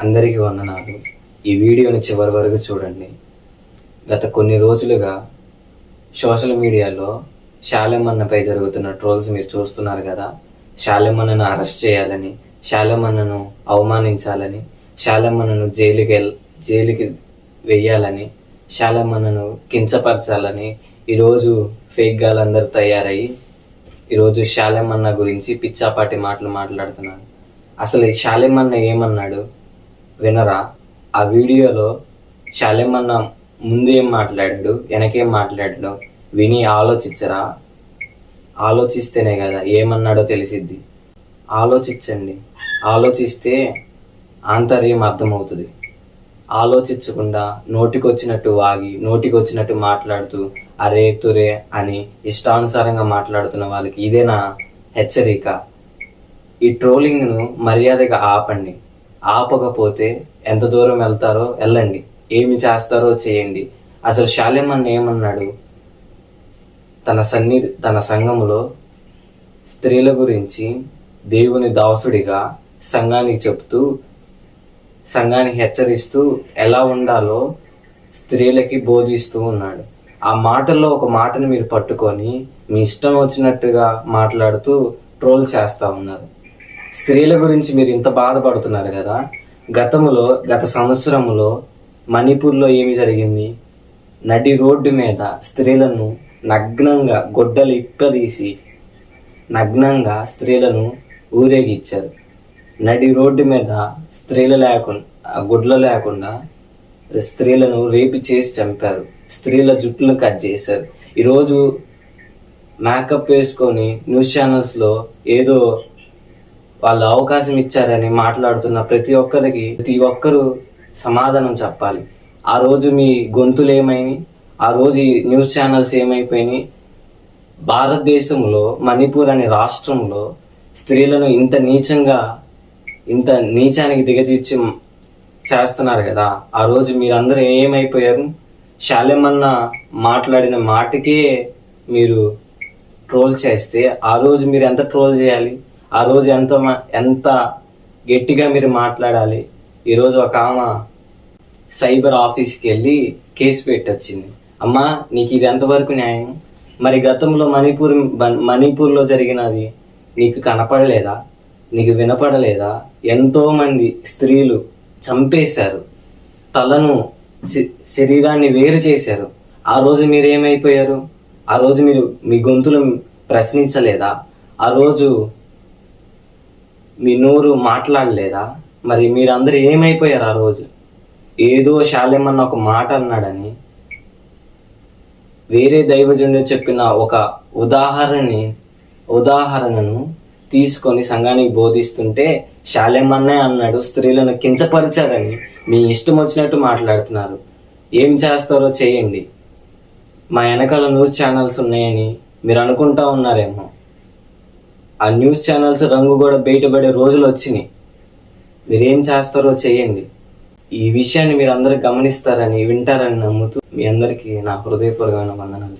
అందరికీ వందనాలు. ఈ వీడియోని చివరి వరకు చూడండి. గత కొన్ని రోజులుగా సోషల్ మీడియాలో శాలెమన్నపై జరుగుతున్న ట్రోల్స్ మీరు చూస్తున్నారు కదా. శాలెమన్నను అరెస్ట్ చేయాలని శాలెమన్నను అవమానించాలని శాలెమన్నను జైలుకి జైలుకి వెయ్యాలని శాలెమన్నను కించపరచాలని ఈరోజు ఫేక్ గాలందరూ తయారయ్యి ఈరోజు శాలెమన్న గురించి పిచ్చాపాటి మాటలు మాట్లాడుతున్నాను అసలు ఈ శాలెమన్న ఏమన్నాడు? వినరా? ఆ వీడియోలో చాలేమన్న ముందు ఏం మాట్లాడాడు వెనకేం మాట్లాడాడు విని ఆలోచించరా? ఆలోచిస్తేనే కదా ఏమన్నాడో తెలిసిద్ది. ఆలోచించండి. ఆలోచిస్తే ఆంతర్యం అర్థమవుతుంది. ఆలోచించకుండా నోటికొచ్చినట్టు వాగి నోటికొచ్చినట్టు మాట్లాడుతూ అరే తురే అని ఇష్టానుసారంగా మాట్లాడుతున్న వాళ్ళకి ఇదేనా హెచ్చరిక? ఈ ట్రోలింగ్ను మర్యాదగా ఆపండి. ఆపకపోతే ఎంత దూరం వెళ్తారో వెళ్ళండి. ఏమి చేస్తారో చేయండి. అసలు శాలిమన్ ఏమన్నాడు? తన సన్ని తన సంఘములో స్త్రీల గురించి దేవుని దాసుడిగా సంఘానికి చెప్తూ సంఘాన్ని హెచ్చరిస్తూ ఎలా ఉండాలో స్త్రీలకి బోధిస్తూ ఉన్నాడు. ఆ మాటల్లో ఒక మాటను మీరు పట్టుకొని మీ ఇష్టం వచ్చినట్టుగా మాట్లాడుతూ ట్రోల్ చేస్తూ ఉన్నారు. స్త్రీల గురించి మీరు ఇంత బాధపడుతున్నారు కదా. గతంలో గత సంవత్సరంలో మణిపూర్లో ఏమి జరిగింది? నడి రోడ్డు మీద స్త్రీలను నగ్నంగా గొడ్డలు ఇప్పదీసి నగ్నంగా స్త్రీలను ఊరేగిచ్చారు నడి రోడ్డు మీద స్త్రీలు లేకుండా గుడ్లు లేకుండా స్త్రీలను రేపు చేసి చంపారు. స్త్రీల జుట్టులను కట్ చేశారు. ఈరోజు మేకప్ వేసుకొని న్యూస్ ఛానల్స్లో ఏదో వాళ్ళు అవకాశం ఇచ్చారని మాట్లాడుతున్న ప్రతి ఒక్కరికి ప్రతి ఒక్కరూ సమాధానం చెప్పాలి. ఆ రోజు మీ గొంతులు ఏమైనాయి? ఆ రోజు న్యూస్ ఛానల్స్ ఏమైపోయినాయి? భారతదేశంలో మణిపూర్ అనే రాష్ట్రంలో స్త్రీలను ఇంత నీచంగా ఇంత నీచానికి దిగజీర్చి చేస్తున్నారు కదా ఆ రోజు మీరందరూ ఏమైపోయారు? శాలెమన్న మాట్లాడిన మాటకే మీరు ట్రోల్ చేస్తే ఆ రోజు మీరు ఎంత ట్రోల్ చేయాలి? ఆ రోజు ఎంత మ- ఎంత గట్టిగా మీరు మాట్లాడాలి. ఈరోజు ఒక ఆమె సైబర్ ఆఫీస్కి వెళ్ళి కేసు పెట్టొచ్చింది. అమ్మా నీకు ఇది ఎంతవరకు న్యాయం? మరి గతంలో మణిపూర్ మణిపూర్లో జరిగినది నీకు కనపడలేదా? నీకు వినపడలేదా? ఎంతోమంది స్త్రీలు చంపేశారు. తలను శ- శరీరాన్ని వేరు చేశారు. ఆ రోజు మీరు ఏమైపోయారు ఆ రోజు మీరు మీ గొంతులు ప్రశ్నించలేదా? ఆ రోజు మీ నోరు మాట్లాడలేదా? మరి మీరందరూ ఏమైపోయారు ఆ రోజు? ఏదో శాలేమన్న ఒక మాట అన్నాడని వేరే దైవజనుడు చెప్పిన ఒక ఉదాహరణని ఉదాహరణను తీసుకొని సంఘానికి బోధిస్తుంటే శాలేమన్నే అన్నాడు స్త్రీలను కించపరిచారని మీ ఇష్టం వచ్చినట్టు మాట్లాడుతున్నారు. ఏం చేస్తారో చేయండి. మా వెనకాల న్యూస్ ఛానల్స్ ఉన్నాయని మీరు అనుకుంటా ఉన్నారేమో. ఆ న్యూస్ ఛానల్స్ రంగు కూడా బయటపడే రోజులు వచ్చినాయి. మీరేం చేస్తారో చేయండి ఈ విషయాన్ని మీరు అందరూ గమనిస్తారని వింటారని నమ్ముతూ మీ అందరికీ నా హృదయపూర్వకమైన వందనాలు.